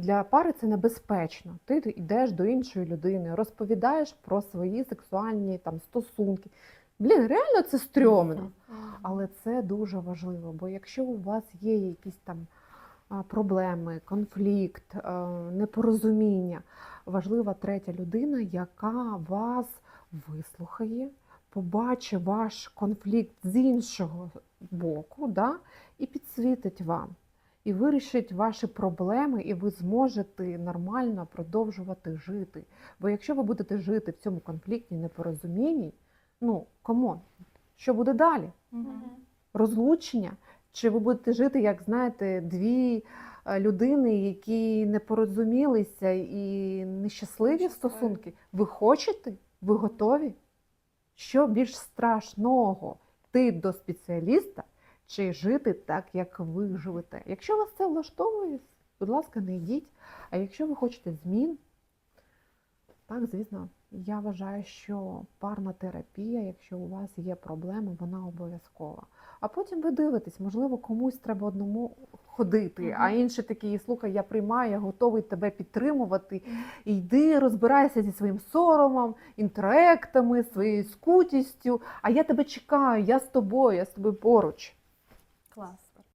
Для пари це небезпечно. Ти йдеш до іншої людини, розповідаєш про свої сексуальні там стосунки. Блін, реально це стрьомно. Але це дуже важливо, бо якщо у вас є якісь там проблеми, конфлікт, е, непорозуміння, важлива третя людина, яка вас вислухає, побачить ваш конфлікт з іншого боку, да, і підсвітить вам, і вирішить ваші проблеми, і ви зможете нормально продовжувати жити. Бо якщо ви будете жити в цьому конфлікті, непорозумінні, ну камон, що буде далі? розлучення, чи ви будете жити, як знаєте, дві е, людини, які не порозумілися і нещасливі Нещасливі. стосунки? Ви хочете? Ви готові? Що більш страшного? Ти до спеціаліста чи жити так, як ви живете? Якщо вас це влаштовує, будь ласка, не йдіть. А якщо ви хочете змін, так, звісно, я вважаю, що парна терапія, якщо у вас є проблеми, вона обов'язкова. А потім ви дивитесь, можливо, комусь треба одному ходити, а інший такий, слухай, я приймаю, я готовий тебе підтримувати. Йди, розбирайся зі своїм соромом, інтроектами, своєю скутістю. А я тебе чекаю, я з тобою, я з тобою поруч. Клас.